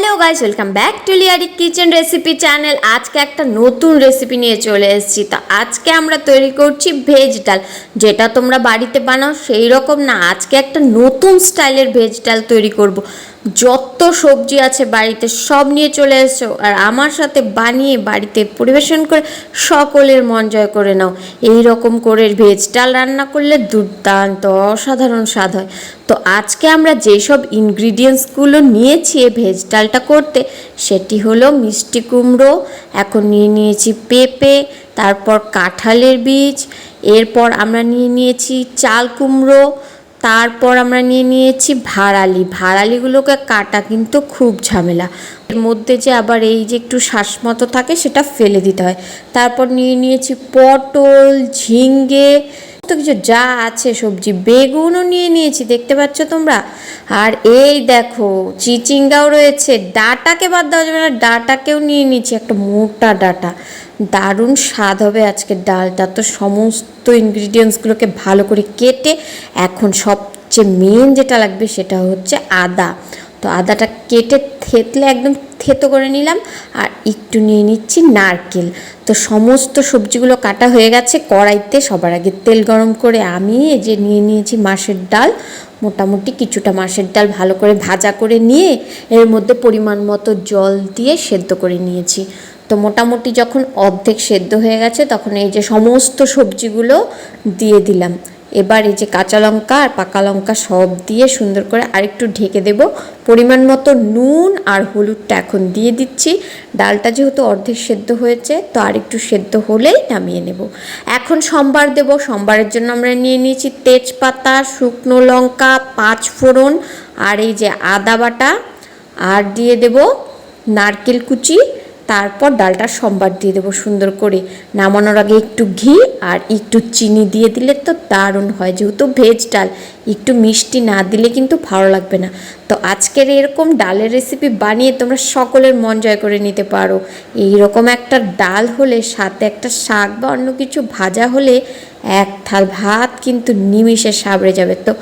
Hello guys welcome back to লিয়ারি kitchen recipe channel আজকে একটা নতুন রেসিপি নিয়ে চলে এসেছি। তো আজকে আমরা তৈরি করছি ভেজ ডাল। যেটা তোমরা বাড়িতে বানাও, সেই রকম না। আজকে একটা নতুন স্টাইলের ভেজ ডাল তৈরি করব। যত সবজি আছে বাড়িতে সব নিয়ে চলে এসো আর আমার সাথে বানিয়ে বাড়িতে পরিবেশন করে সকলের মন জয় করে নাও। এই রকম করে ভেজ ডাল রান্না করলে দুর্দান্ত, অসাধারণ স্বাদ হয়। তো আজকে আমরা যেসব ইনগ্রিডিয়েন্টসগুলো নিয়েছি ভেজ ডালটা করতে, সেটি হলো মিষ্টি কুমড়ো, এখন নিয়ে নিয়েছি পেঁপে, তারপর কাঁঠালের বীজ, এরপর আমরা নিয়ে নিয়েছি চাল কুমড়ো তারপর আমরা নিয়ে নিয়েছি ভাড়ালি। ভাড়ালিগুলোকে কাটা কিন্তু খুব ঝামেলা। এর মধ্যে যে আবার এই যে একটু শ্বাস মতো থাকে সেটা ফেলে দিতে হয়। তারপর নিয়ে নিয়েছি পটল, ঝিঙ্গে তো কিছু যা আছে, সবজি বেগুনও নিয়ে নিয়েছি, দেখতে পাচ্ছ তোমরা? আর এই দেখো, চিচিঙ্গাও রয়েছে, ডাটাকে বাদ দেওয়া যাবে না, ডাটাকেও নিয়ে নিয়েছি, একটা মোটা ডাটা। দারুণ স্বাদ হবে আজকে ডালটা, তো সমস্ত ইনগ্রিডিয়েন্টসগুলোকে ভালো করে কেটে এখন সবচেয়ে মেন যেটা লাগবে সেটা হচ্ছে আদা। তো আদাটা কেটে থেতলে একদম থেতো করে নিলাম আর একটু নিয়ে নিচ্ছি নারকেল। তো সমস্ত সবজিগুলো কাটা হয়ে গেছে, কড়াইতে সবার আগে তেল গরম করে আমি এই যে নিয়ে নিয়েছি মাসের ডাল, মোটামুটি কিছুটা মাসের ডাল ভালো করে ভাজা করে নিয়ে এর মধ্যে পরিমাণ মতো জল দিয়ে সেদ্ধ করে নিয়েছি। তো মোটামুটি যখন অর্ধেক সেদ্ধ হয়ে গেছে তখন এই যে সমস্ত সবজিগুলো দিয়ে দিলাম। এবার এই যে কাঁচা লঙ্কা আর পাকা লঙ্কা সব দিয়ে সুন্দর করে আরেকটু ঢেকে দেব। পরিমাণ মতো নুন আর হলুদটা এখন দিয়ে দিচ্ছি। ডালটা যেহেতু অর্ধেক সেদ্ধ হয়েছে, তো আরেকটু সেদ্ধ হলেই নামিয়ে নেব। এখন সম্বার দেব। সম্বারের জন্য আমরা নিয়ে নিয়েছি তেজপাতা, শুকনো লঙ্কা, পাঁচ ফোড়ন আর এই যে আদা বাটা। আর দিয়ে দেব নারকেল কুচি তারপর ডালটা সম্বার দিয়ে দেবো সুন্দর করে। নামানোর আগে একটু ঘি আর একটু চিনি দিয়ে দিলে তো দারুণ হয়। যেহেতু ভেজ ডাল, একটু মিষ্টি না দিলে কিন্তু ভালো লাগবে না। তো আজকের এরকম ডালের রেসিপি বানিয়ে তোমরা সকলের মন জয় করে নিতে পারো। এই রকম একটা ডাল হলে, সাথে একটা শাক বা অন্য কিছু ভাজা হলে এক থাল ভাত কিন্তু নিমিষে সাবড়ে যাবে। তো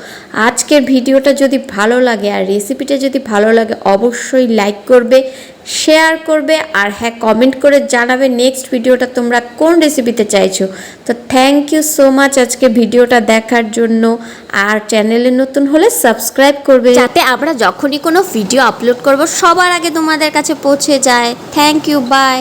আজকের ভিডিওটা যদি ভালো লাগে আর রেসিপিটা যদি ভালো লাগে, অবশ্যই লাইক করবে। শেয়ার করবে আর হ্যাঁ কমেন্ট করে জানাবে নেক্সট ভিডিওটা তোমরা কোন রেসিপিতে চাইছো। তো থ্যাংক ইউ সো মাচ আজকে ভিডিওটা দেখার জন্য। আর চ্যানেলে নতুন হলে সাবস্ক্রাইব করবে। যাতে আমরা যখনই কোনো ভিডিও আপলোড করব, সবার আগে তোমাদের কাছে পৌঁছে যায়। Thank you by